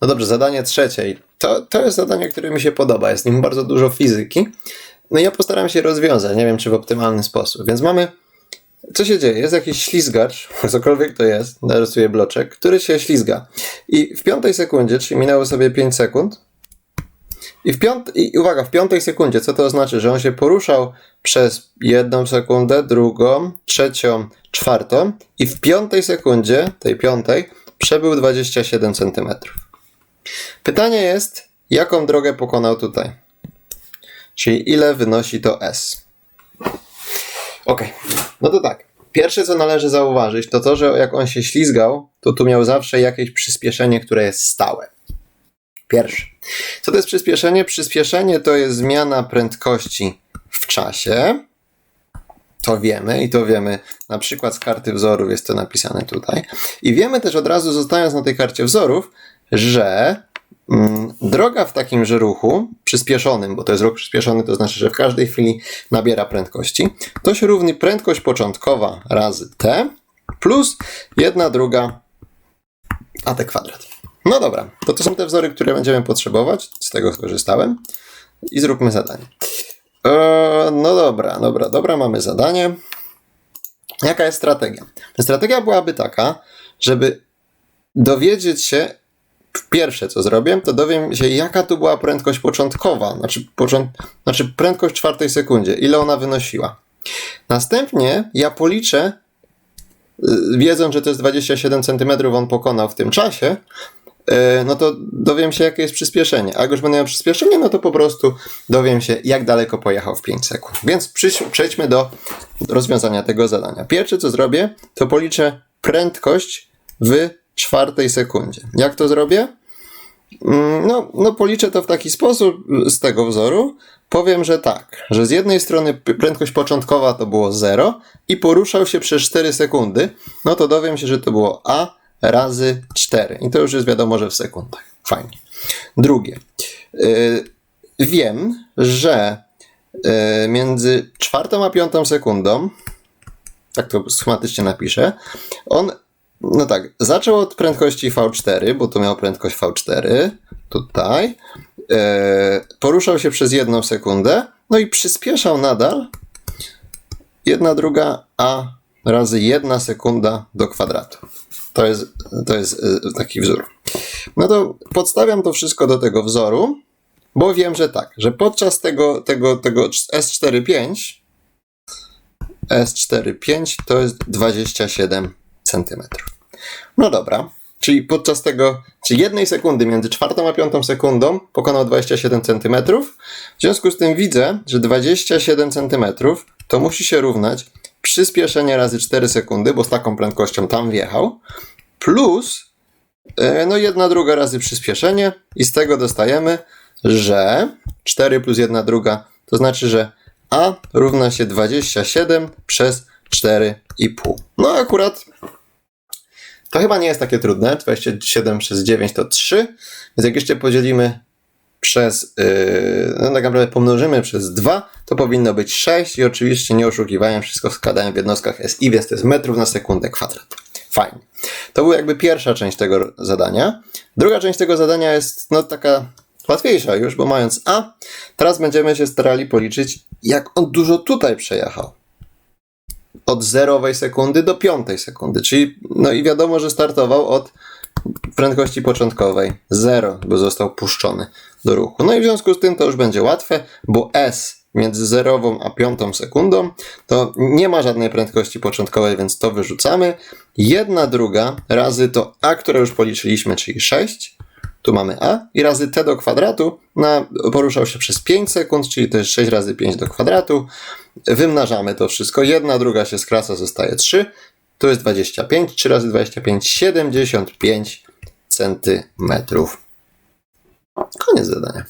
No dobrze, zadanie trzecie. To, to jest zadanie, które mi się podoba. Jest nim bardzo dużo fizyki. No i ja postaram się rozwiązać. Nie wiem, czy w optymalny sposób. Więc mamy. Co się dzieje? Jest jakiś ślizgacz, cokolwiek to jest, narysuję bloczek, który się ślizga. I w piątej sekundzie, czyli minęło sobie 5 sekund, i w piąt... I uwaga, w piątej sekundzie, co to oznacza? Że on się poruszał przez jedną sekundę, drugą, trzecią, czwartą i w piątej sekundzie, tej piątej, przebył 27 cm. Pytanie jest, jaką drogę pokonał tutaj? Czyli ile wynosi to S? Ok, no to tak. Pierwsze, co należy zauważyć, to to, że jak on się ślizgał, to tu miał zawsze jakieś przyspieszenie, które jest stałe. Pierwszy. Co to jest przyspieszenie? Przyspieszenie to jest zmiana prędkości w czasie. To wiemy i to wiemy na przykład z karty wzorów jest to napisane tutaj. I wiemy też od razu, zostając na tej karcie wzorów, że mm, droga w takimże ruchu przyspieszonym, bo to jest ruch przyspieszony, to znaczy, że w każdej chwili nabiera prędkości, to się równi prędkość początkowa razy t plus jedna druga at kwadrat. No dobra, to to są te wzory, które będziemy potrzebować. Z tego skorzystałem. I zróbmy zadanie. Eee, no dobra, dobra, dobra, mamy zadanie. Jaka jest strategia? Strategia byłaby taka, żeby dowiedzieć się, pierwsze co zrobię, to dowiem się, jaka tu była prędkość początkowa, znaczy, począt, znaczy prędkość czwartej sekundzie, ile ona wynosiła. Następnie ja policzę, y, wiedząc, że to jest 27 cm on pokonał w tym czasie, y, no to dowiem się, jakie jest przyspieszenie. A jak już będę miał przyspieszenie, no to po prostu dowiem się, jak daleko pojechał w 5 sekund. Więc przejdźmy do rozwiązania tego zadania. Pierwsze, co zrobię, to policzę prędkość w czwartej sekundzie. Jak to zrobię? Mm, No, no policzę to w taki sposób z tego wzoru. Powiem, że tak, że z jednej strony prędkość początkowa to było 0 i poruszał się przez 4 sekundy, no to dowiem się, że to było a razy 4. I to już jest wiadomo, że w sekundach. Fajnie. Drugie. Yy, wiem, że yy, między czwartą a piątą sekundą, tak to schematycznie napiszę, on no tak, zaczął od prędkości V4, bo tu miał prędkość V4, tutaj. E, poruszał się przez jedną sekundę, no i przyspieszał nadal. Jedna druga a razy jedna sekunda do kwadratu. To jest, to jest e, taki wzór. No to podstawiam to wszystko do tego wzoru, bo wiem, że tak, że podczas tego, tego, tego S45 S45 to jest 27 centymetrów. No dobra, czyli podczas tego, czyli jednej sekundy między czwartą a piątą sekundą pokonał 27 cm. W związku z tym widzę, że 27 cm to musi się równać przyspieszenie razy 4 sekundy, bo z taką prędkością tam wjechał, plus e, no jedna druga razy przyspieszenie i z tego dostajemy, że 4 plus 1 druga to znaczy, że a równa się 27 przez 4,5. No akurat to chyba nie jest takie trudne. 27 przez 9 to 3. Więc jak jeszcze podzielimy przez, yy, no tak naprawdę pomnożymy przez 2, to powinno być 6 i oczywiście nie oszukiwałem, wszystko składałem w jednostkach SI, więc to jest metrów na sekundę kwadrat. Fajnie. To była jakby pierwsza część tego zadania. Druga część tego zadania jest no taka łatwiejsza już, bo mając A, teraz będziemy się starali policzyć, jak on dużo tutaj przejechał od zerowej sekundy do piątej sekundy, czyli no i wiadomo, że startował od prędkości początkowej 0, bo został puszczony do ruchu. No i w związku z tym to już będzie łatwe, bo S między zerową a piątą sekundą to nie ma żadnej prędkości początkowej, więc to wyrzucamy. Jedna druga razy to A, które już policzyliśmy, czyli 6. Tu mamy A i razy t do kwadratu na, poruszał się przez 5 sekund, czyli to jest 6 razy 5 do kwadratu. Wymnażamy to wszystko. Jedna druga się skraca, zostaje 3. To jest 25. 3 razy 25, 75 centymetrów. Koniec zadania.